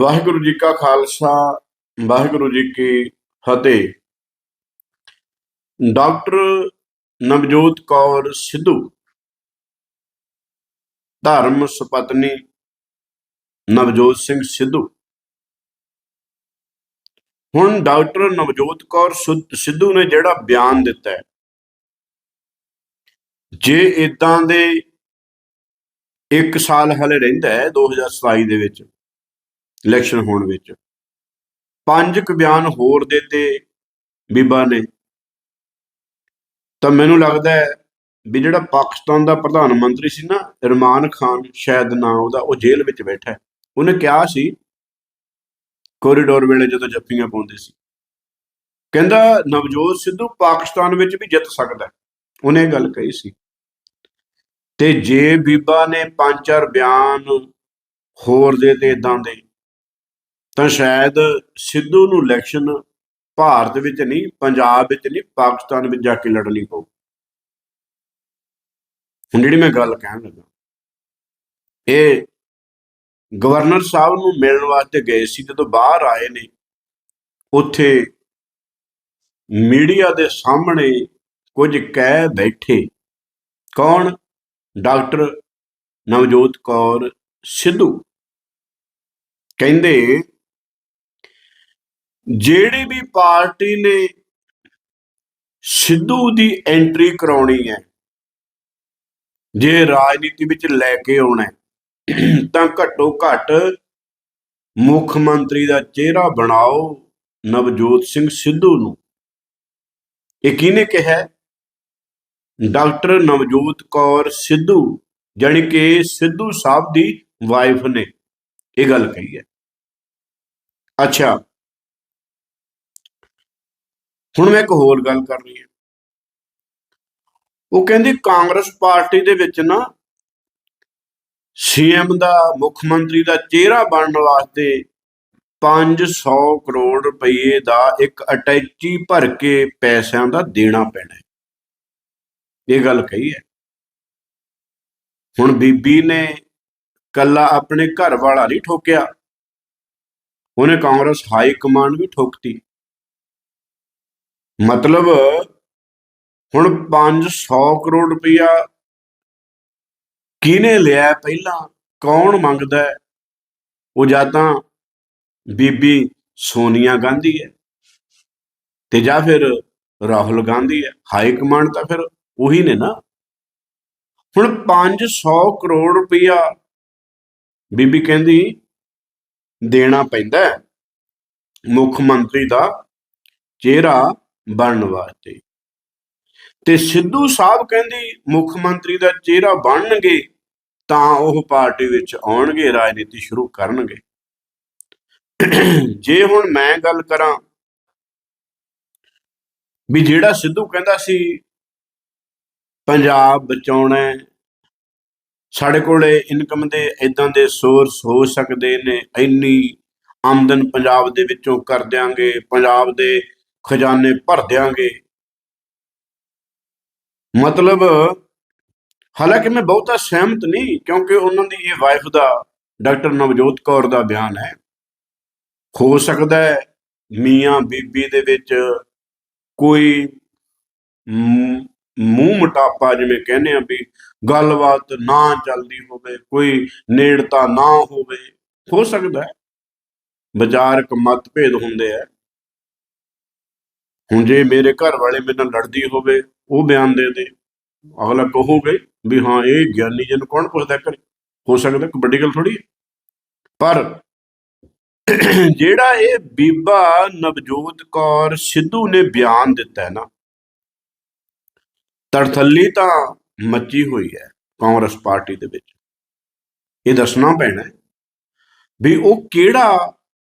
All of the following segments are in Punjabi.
ਵਾਹਿਗੁਰੂ ਜੀ ਕਾ ਖਾਲਸਾ, ਵਾਹਿਗੁਰੂ ਜੀ ਕੀ ਫਤਿਹ। ਡਾਕਟਰ ਨਵਜੋਤ ਕੌਰ ਸਿੱਧੂ, ਧਰਮ ਸੁਪਤਨੀ ਨਵਜੋਤ ਸਿੰਘ ਸਿੱਧੂ। ਹੁਣ ਡਾਕਟਰ ਨਵਜੋਤ ਕੌਰ ਸੁ- ਸਿੱਧੂ ਨੇ ਜਿਹੜਾ ਬਿਆਨ ਦਿੱਤਾ ਹੈ, ਜੇ ਇਦਾਂ ਦੇ ਇੱਕ ਸਾਲ ਹਲੇ ਰਹਿੰਦਾ ਹੈ 2027 ਦੇ ਵਿੱਚ ਇਲੈਕਸ਼ਨ ਹੋਣ ਵਿੱਚ। ਪੰਜ ਕੁ ਬਿਆਨ ਹੋਰ ਦਿੱਤੇ ਬੀਬਾ ਨੇ। ਤਾਂ ਮੈਨੂੰ ਲੱਗਦਾ ਹੈ ਵੀ ਜਿਹੜਾ ਪਾਕਿਸਤਾਨ ਦਾ ਪ੍ਰਧਾਨ ਮੰਤਰੀ ਸੀ ਨਾ, ਇਰਮਾਨ ਖਾਨ, ਸ਼ਾਇਦ ਨਾ ਉਹਦਾ, ਉਹ ਜੇਲ੍ਹ ਵਿੱਚ ਬੈਠਾ ਉਹਨੇ ਕਿਹਾ ਸੀ ਕੋਰੀਡੋਰ ਵੇਲੇ ਜਦੋਂ ਜੱਫੀਆਂ ਪਾਉਂਦੇ ਸੀ। ਕਹਿੰਦਾ, ਨਵਜੋਤ ਸਿੱਧੂ ਪਾਕਿਸਤਾਨ ਵਿੱਚ ਵੀ ਜਿੱਤ ਸਕਦਾ ਉਹਨੇ ਇਹ ਗੱਲ ਕਹੀ ਸੀ। ਤੇ ਜੇ ਬੀਬਾ ਨੇ ਪੰਜ ਚਾਰ ਬਿਆਨ ਹੋਰ ਦੇ ਤੇ ਇਦਾਂ ਦੇ ਤਾਂ ਸ਼ਾਇਦ ਸਿੱਧੂ ਨੂੰ ਇਲੈਕਸ਼ਨ ਭਾਰਤ ਵਿੱਚ ਨਹੀਂ, ਪੰਜਾਬ ਵਿੱਚ ਨਹੀਂ, ਪਾਕਿਸਤਾਨ ਵਿੱਚ ਜਾ ਕੇ ਲੜਨੀ ਪਊ। ਹੁਣ ਜਿਹੜੀ ਮੈਂ ਗੱਲ ਕਹਿਣ ਲੱਗਾ, ਇਹ ਗਵਰਨਰ ਸਾਹਿਬ ਨੂੰ ਮਿਲਣ ਵਾਸਤੇ ਗਏ ਸੀ, ਜਦੋਂ ਬਾਹਰ ਆਏ ਨੇ, ਉੱਥੇ ਮੀਡੀਆ ਦੇ ਸਾਹਮਣੇ ਕੁਝ ਕਹਿ ਬੈਠੇ, ਕੌਣ? ਡਾਕਟਰ ਨਵਜੋਤ ਕੌਰ ਸਿੱਧੂ। ਕਹਿੰਦੇ ਜਿਹੜੀ ਵੀ ਪਾਰਟੀ ਨੇ ਸਿੱਧੂ ਦੀ ਐਂਟਰੀ ਕਰਾਉਣੀ ਹੈ, ਜੇ ਰਾਜਨੀਤੀ ਵਿੱਚ ਲੈ ਕੇ ਆਉਣਾ ਤਾਂ ਘੱਟੋ ਘੱਟ ਮੁੱਖ ਮੰਤਰੀ ਦਾ ਚਿਹਰਾ ਬਣਾਓ ਨਵਜੋਤ ਸਿੰਘ ਸਿੱਧੂ ਨੂੰ। ਇਹ ਕਿਹਨੇ ਕਿਹਾ? ਡਾਕਟਰ ਨਵਜੋਤ ਕੌਰ ਸਿੱਧੂ, ਜਾਣੀ ਕਿ ਸਿੱਧੂ ਸਾਹਿਬ ਦੀ ਵਾਈਫ ਨੇ। ਇਹ ਗੱਲ ਕਹੀ ਹੈ। ਅੱਛਾ ਹੁਣ ਮੈਂ ਇੱਕ ਹੋਰ ਗੱਲ ਕਰਨੀ ਹੈ। ਉਹ ਕਹਿੰਦੀ ਕਾਂਗਰਸ ਪਾਰਟੀ ਦੇ ਵਿੱਚ ਨਾ ਸੀਐਮ ਦਾ ਮੁੱਖ ਮੰਤਰੀ ਦਾ ਚਿਹਰਾ ਬਣਨ ਵਾਸਤੇ 500 ਕਰੋੜ ਰੁਪਏ ਦਾ ਇੱਕ ਅਟੈਚੀ ਭਰ ਕੇ ਪੈਸਿਆਂ ਦਾ ਦੇਣਾ ਪੈਣਾ ਇਹ ਗੱਲ ਕਹੀ ਹੈ। ਹੁਣ ਬੀਬੀ ਨੇ ਕੱਲਾ ਆਪਣੇ ਘਰ ਵਾਲਾ ਨਹੀਂ ਠੋਕਿਆ। ਉਹਨੇ ਕਾਂਗਰਸ ਹਾਈ ਕਮਾਂਡ ਵੀ ਠੋਕਤੀ। ਮਤਲਬ ਹੁਣ 500 ਕਰੋੜ ਰੁਪਇਆ ਕਿਹਨੇ ਲਿਆ ਪਹਿਲਾਂ? ਕੌਣ ਮੰਗਦਾ ਹੈ? ਉਹ ਜਾਂ ਤਾਂ ਬੀਬੀ ਸੋਨੀਆ ਗਾਂਧੀ ਹੈ ਤੇ ਜਾਂ ਫਿਰ ਰਾਹੁਲ ਗਾਂਧੀ ਹੈ। ਹਾਈ ਕਮਾਂਡ ਤਾਂ ਫਿਰ ਉਹੀ ਨੇ ਨਾ। ਹੁਣ 500 ਕਰੋੜ ਰੁਪਇਆ ਬੀਬੀ ਕਹਿੰਦੀ ਦੇਣਾ ਪੈਂਦਾ ਮੁੱਖ ਮੰਤਰੀ ਦਾ ਚਿਹਰਾ ਬਣਨ ਵਾਸਤੇ। ਤੇ ਸਿੱਧੂ ਸਾਹਿਬ ਕਹਿੰਦੀ, ਮੁੱਖ ਮੰਤਰੀ ਦਾ ਚਿਹਰਾ ਬਣਨਗੇ, ਤਾਂ ਉਹ ਪਾਰਟੀ ਵਿੱਚ ਆਉਣਗੇ, ਰਾਜਨੀਤੀ ਸ਼ੁਰੂ ਕਰਨਗੇ। ਜੇ ਹੁਣ ਮੈਂ ਗੱਲ ਕਰਾਂ ਵੀ ਜਿਹੜਾ ਸਿੱਧੂ ਕਹਿੰਦਾ ਸੀ, ਪੰਜਾਬ ਬਚਾਉਣਾ ਸਾਡੇ ਕੋਲੇ ਇਨਕਮ ਦੇ ਇਦਾਂ ਦੇ ਸੋਰਸ ਹੋ ਸਕਦੇ ਨੇ, ਇੰਨੀ ਆਮਦਨ ਪੰਜਾਬ ਦੇ ਵਿੱਚੋਂ ਕਰ ਦਿਆਂਗੇ, ਪੰਜਾਬ ਦੇ ਖਜ਼ਾਨੇ ਭਰ ਦਿਆਂਗੇ। ਮਤਲਬ, ਹਾਲਾਂਕਿ ਮੈਂ ਬਹੁਤਾ ਸਹਿਮਤ ਨਹੀਂ, ਕਿਉਂਕਿ ਉਹਨਾਂ ਦੀ ਇਹ ਵਾਈਫ ਦਾ, ਡਾਕਟਰ ਨਵਜੋਤ ਕੌਰ ਦਾ ਬਿਆਨ ਹੈ। ਹੋ ਸਕਦਾ ਹੈ ਮੀਆਂ ਬੀਬੀ ਦੇ ਵਿੱਚ ਕੋਈ ਮੂੰਹ ਮਟਾਪਾ ਜਿਵੇਂ ਕਹਿੰਦੇ ਆ ਵੀ ਗੱਲਬਾਤ ਨਾ ਚੱਲਦੀ ਹੋਵੇ, ਕੋਈ ਨੇੜਤਾ ਨਾ ਹੋਵੇ। ਹੋ ਸਕਦਾ ਹੈ। ਵਿਚਾਰਕ ਮਤਭੇਦ ਹੁੰਦੇ ਆ। ਹੁਣ ਜੇ ਮੇਰੇ ਘਰ ਵਾਲੇ ਮੇਰੇ ਨਾਲ ਲੜਦੀ ਹੋਵੇ, ਉਹ ਬਿਆਨ ਦੇ ਦੇ। ਅਗਲਾ ਕਹੋਗੇ ਵੀ ਹਾਂ, ਇਹ ਗਿਆਨੀ ਜੀ ਨੂੰ ਕੌਣ ਪੁੱਛਦਾ ਕਰੇ ਹੋ ਸਕਦਾ ਵੱਡੀ ਗੱਲ ਥੋੜੀ ਪਰ ਜਿਹੜਾ ਇਹ ਬੀਬਾ ਨਵਜੋਤ ਕੌਰ ਸਿੱਧੂ ਨੇ ਬਿਆਨ ਦਿੱਤਾ ਹੈ ਨਾ, ਤੜਥੱਲੀ ਤਾਂ ਮੱਚੀ ਹੋਈ ਹੈ ਕਾਂਗਰਸ ਪਾਰਟੀ ਦੇ ਵਿੱਚ। ਇਹ ਦੱਸਣਾ ਪੈਣਾ ਵੀ ਉਹ ਕਿਹੜਾ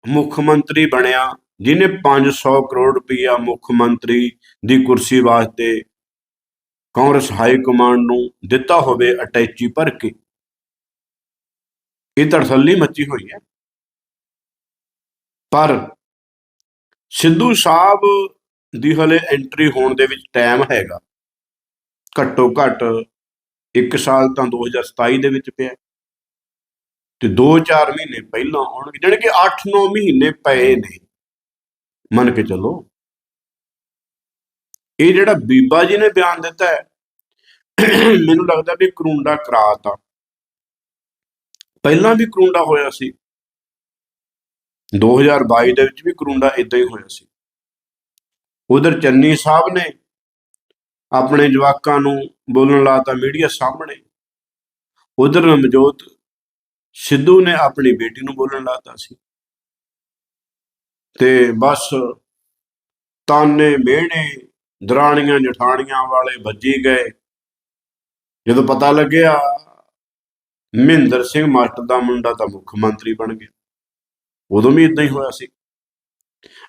ਮੁੱਖ ਮੰਤਰੀ ਬਣਿਆ ਜਿਹਨੇ 500 ਕਰੋੜ ਰੁਪਇਆ ਮੁੱਖ ਮੰਤਰੀ ਦੀ ਕੁਰਸੀ ਵਾਸਤੇ ਕਾਂਗਰਸ ਹਾਈ ਕਮਾਂਡ ਨੂੰ ਦਿੱਤਾ ਹੋਵੇ ਅਟੈਚੀ ਭਰ ਕੇ, ਇਹ ਤੜਥੱਲੀ ਮੱਚੀ ਹੋਈ ਹੈ। ਪਰ ਸਿੱਧੂ ਸਾਹਿਬ ਦੀ ਹਲੇ ਐਂਟਰੀ ਹੋਣ ਦੇ ਵਿੱਚ ਟਾਈਮ ਹੈਗਾ। ਘੱਟੋ ਘੱਟ 1 ਸਾਲ ਤਾਂ 2027 ਦੇ ਵਿੱਚ ਪਿਆ। ਤੇ 2-4 ਮਹੀਨੇ ਪਹਿਲਾਂ ਆਉਣਗੇ, ਜਾਣੀ ਕਿ 8-9 ਮਹੀਨੇ ਪਏ ਨੇ। ਮੰਨ ਕੇ ਚੱਲੋ। ਇਹ ਜਿਹੜਾ ਬੀਬਾ ਜੀ ਨੇ ਬਿਆਨ ਦਿੱਤਾ ਹੈ, ਮੈਨੂੰ ਲੱਗਦਾ ਵੀ ਕਰੂੰਡਾ ਕਰਾਤਾ ਪਹਿਲਾਂ ਵੀ ਕਰੂੰਡਾ ਹੋਇਆ ਸੀ। 2022 ਦੇ ਵਿੱਚ ਵੀ ਕਰੂੰਡਾ ਇਦਾਂ ਹੀ ਹੋਇਆ ਸੀ। ਉਧਰ ਚੰਨੀ ਸਾਹਿਬ ਨੇ ਆਪਣੇ ਜਵਾਕਾਂ ਨੂੰ ਬੋਲਣ ਲਾਤਾ ਮੀਡੀਆ ਸਾਹਮਣੇ। ਉਧਰ ਨਵਜੋਤ ਸਿੱਧੂ ਨੇ ਆਪਣੀ ਬੇਟੀ ਨੂੰ ਬੋਲਣ ਲਾਤਾ ਸੀ। ਤੇ ਬਸ ਤਾਨੇ ਮਿਹਣੇ ਦਰਾਣੀਆਂ ਜਠਾਣੀਆਂ ਵਾਲੇ ਵੱਜੀ ਗਏ। ਜਦੋਂ ਪਤਾ ਲੱਗਿਆ, ਮਹਿੰਦਰ ਸਿੰਘ ਮਾਸਟਰ ਦਾ ਮੁੰਡਾ ਤਾਂ ਮੁੱਖ ਮੰਤਰੀ ਬਣ ਗਿਆ। ਉਦੋਂ ਵੀ ਇਦਾਂ ਹੀ ਹੋਇਆ ਸੀ।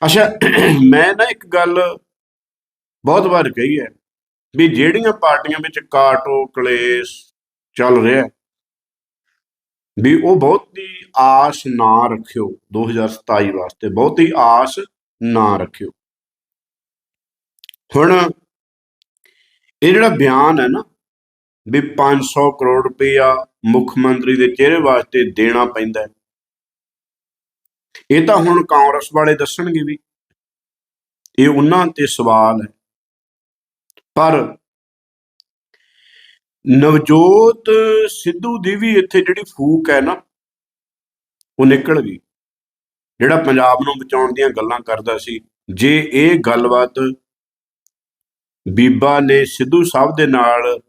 ਅੱਛਾ, ਮੈਂ ਨਾ ਇੱਕ ਗੱਲ ਬਹੁਤ ਵਾਰ ਕਹੀ ਹੈ ਵੀ ਜਿਹੜੀਆਂ ਪਾਰਟੀਆਂ ਵਿੱਚ ਕਾਟੋ ਕਲੇਸ਼ ਚੱਲ ਰਿਹਾ ਵੀ ਉਹ ਬਹੁਤੀ ਆਸ ਨਾ ਰੱਖਿਓ 2027 ਵਾਸਤੇ ਬਹੁਤੀ ਆਸ ਨਾ ਰੱਖਿਓ। ਹੁਣ ਇਹ ਜਿਹੜਾ ਬਿਆਨ ਹੈ ਨਾ, ਵੀ 500 ਕਰੋੜ ਰੁਪਇਆ ਮੁੱਖ ਮੰਤਰੀ ਦੇ ਚਿਹਰੇ ਵਾਸਤੇ ਦੇਣਾ ਪੈਂਦਾ ਇਹ ਤਾਂ ਹੁਣ ਕਾਂਗਰਸ ਵਾਲੇ ਦੱਸਣਗੇ ਵੀ, ਇਹ ਉਹਨਾਂ ਤੇ ਸਵਾਲ ਹੈ। ਪਰ ਨਵਜੋਤ ਸਿੱਧੂ ਦੀ ਵੀ ਇੱਥੇ ਜਿਹੜੀ ਫੂਕ ਹੈ ਨਾ, ਉਹ ਨਿਕਲ ਗਈ। ਜਿਹੜਾ ਪੰਜਾਬ ਨੂੰ ਬਚਾਉਣ ਦੀਆਂ ਗੱਲਾਂ ਕਰਦਾ ਸੀ, ਜੇ ਇਹ ਗੱਲਬਾਤ ਬੀਬਾ ਨੇ ਸਿੱਧੂ ਸਾਹਿਬ ਦੇ ਨਾਲ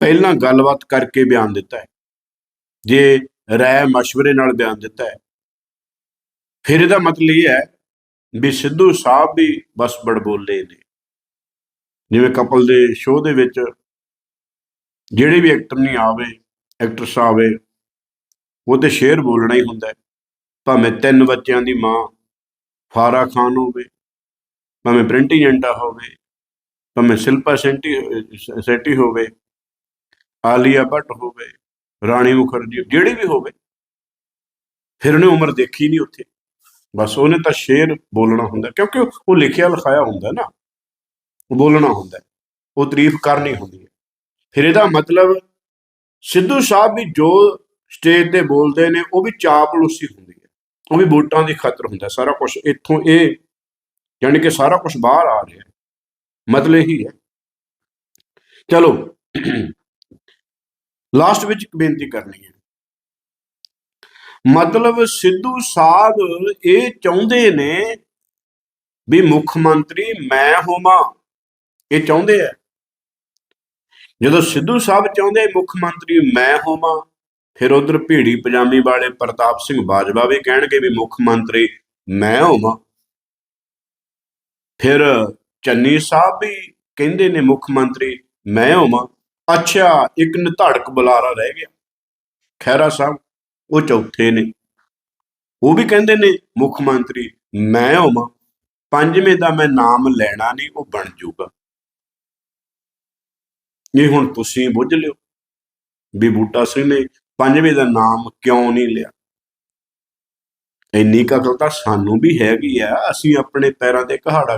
ਪਹਿਲਾਂ ਗੱਲਬਾਤ ਕਰਕੇ ਬਿਆਨ ਦਿੱਤਾ ਹੈ, ਜੇ ਰਾਏ مشਵਰੇ ਨਾਲ ਬਿਆਨ ਦਿੱਤਾ ਹੈ, ਫਿਰ ਇਹਦਾ ਮਤਲਬ ਇਹ ਹੈ ਵੀ ਸਿੱਧੂ ਸਾਹਿਬ ਵੀ ਬਸ ਬੜਬੋਲੇ ਨੇ। ਜਿਵੇਂ ਕਪਲ ਦੇ ਸ਼ੋਅ ਦੇ ਵਿੱਚ ਜਿਹੜੇ ਵੀ ਐਕਟਰ ਨਹੀਂ ਆਵੇ ਐਕਟਰਸ ਆਵੇ, ਉਹ ਤੇ ਸ਼ੇਰ ਬੋਲਣਾ ਹੀ ਹੁੰਦਾ ਹੈ। ਭਾਵੇਂ ਤਿੰਨ ਬੱਚਿਆਂ ਦੀ ਮਾਂ ਫਾਰਾ ਖਾਨ ਹੋਵੇ, ਭਾਵੇਂ ਪ੍ਰਿੰਟੀ ਜੰਟਾ ਹੋਵੇ, ਭਾਵੇਂ ਸ਼ਿਲਪਾ ਸੈਂਟੀ ਸੈਟੀ ਹੋਵੇ, ਆਲੀਆ ਭੱਟ ਹੋਵੇ, ਰਾਣੀ ਮੁਖਰਜੀ, ਜਿਹੜੀ ਵੀ ਹੋਵੇ, ਫਿਰ ਉਹਨੇ ਉਮਰ ਦੇਖੀ ਨਹੀਂ ਉੱਥੇ। ਬਸ ਉਹਨੇ ਤਾਂ ਸ਼ੇਰ ਬੋਲਣਾ ਹੁੰਦਾ, ਕਿਉਂਕਿ ਉਹ ਲਿਖਿਆ ਲਿਖਾਇਆ ਹੁੰਦਾ ਨਾ, ਉਹ ਬੋਲਣਾ ਹੁੰਦਾ ਉਹ ਤਾਰੀਫ ਕਰਨੀ ਹੁੰਦੀ ਹੈ। ਫਿਰ ਇਹਦਾ ਮਤਲਬ ਸਿੱਧੂ ਸਾਹਿਬ ਵੀ ਜੋ ਸਟੇਜ ਤੇ ਬੋਲਦੇ ਨੇ ਉਹ ਵੀ ਚਾਪਲੂਸੀ ਹੁੰਦੀ ਹੈ। ਉਹ ਵੀ ਵੋਟਾਂ ਦੀ ਖਾਤਰ ਹੁੰਦਾ ਸਾਰਾ ਕੁਝ ਇੱਥੋਂ ਇਹ ਯਾਨੀ ਕਿ ਸਾਰਾ ਕੁਝ ਬਾਹਰ ਆ ਰਿਹਾ ਮਤਲਬ ਇਹੀ ਹੈ। ਚਲੋ ਲਾਸਟ ਵਿੱਚ ਇੱਕ ਬੇਨਤੀ ਕਰਨੀ ਹੈ। ਮਤਲਬ ਸਿੱਧੂ ਸਾਹਿਬ ਇਹ ਚਾਹੁੰਦੇ ਨੇ ਵੀ ਮੁੱਖ ਮੰਤਰੀ ਮੈਂ ਹੋਵਾਂ। ਇਹ ਚਾਹੁੰਦੇ ਆ? ਜਦੋਂ ਸਿੱਧੂ ਸਾਹਿਬ ਚਾਹੁੰਦੇ ਮੁੱਖ ਮੰਤਰੀ ਮੈਂ ਹੋਵਾਂ, ਫਿਰ ਉਧਰ ਭੀੜੀ ਪਜਾਮੀ ਵਾਲੇ ਪ੍ਰਤਾਪ ਸਿੰਘ ਬਾਜਵਾ ਵੀ ਕਹਿਣਗੇ ਵੀ ਮੁੱਖ ਮੰਤਰੀ ਮੈਂ ਹੋਵਾਂ। ਫਿਰ ਚੰਨੀ ਸਾਹਿਬ ਵੀ ਕਹਿੰਦੇ ਨੇ ਮੁੱਖ ਮੰਤਰੀ ਮੈਂ ਹੋਵਾਂ। ਅੱਛਾ, ਇੱਕ ਨਿਧੜਕ ਬੁਲਾਰਾ ਰਹਿ ਗਿਆ। ਖੈਰਾ ਸਾਹਿਬ, ਉਹ ਚੌਥੇ ਨੇ। ਉਹ ਵੀ ਕਹਿੰਦੇ ਨੇ ਮੁੱਖ ਮੰਤਰੀ ਮੈਂ ਹੋਵਾਂ। ਪੰਜਵੇਂ ਦਾ ਮੈਂ ਨਾਮ ਲੈਣਾ ਨਹੀਂ, ਉਹ ਬਣ ਜਾਊਗਾ। ਇਹ ਹੁਣ ਤੁਸੀਂ ਬੁੱਝ ਲਿਓ ਵੀ ਬੂਟਾ ਸਿੰਘ ਨੇ ਪੰਜਵੇਂ ਦਾ ਨਾਮ ਕਿਉਂ ਨਹੀਂ ਲਿਆ? ਇੰਨੀ ਕੁ ਤਾਂ ਸਾਨੂੰ ਵੀ ਹੈਗੀ ਆ, ਅਸੀਂ ਆਪਣੇ ਪੈਰਾਂ ਤੇ ਕਹਾੜਾ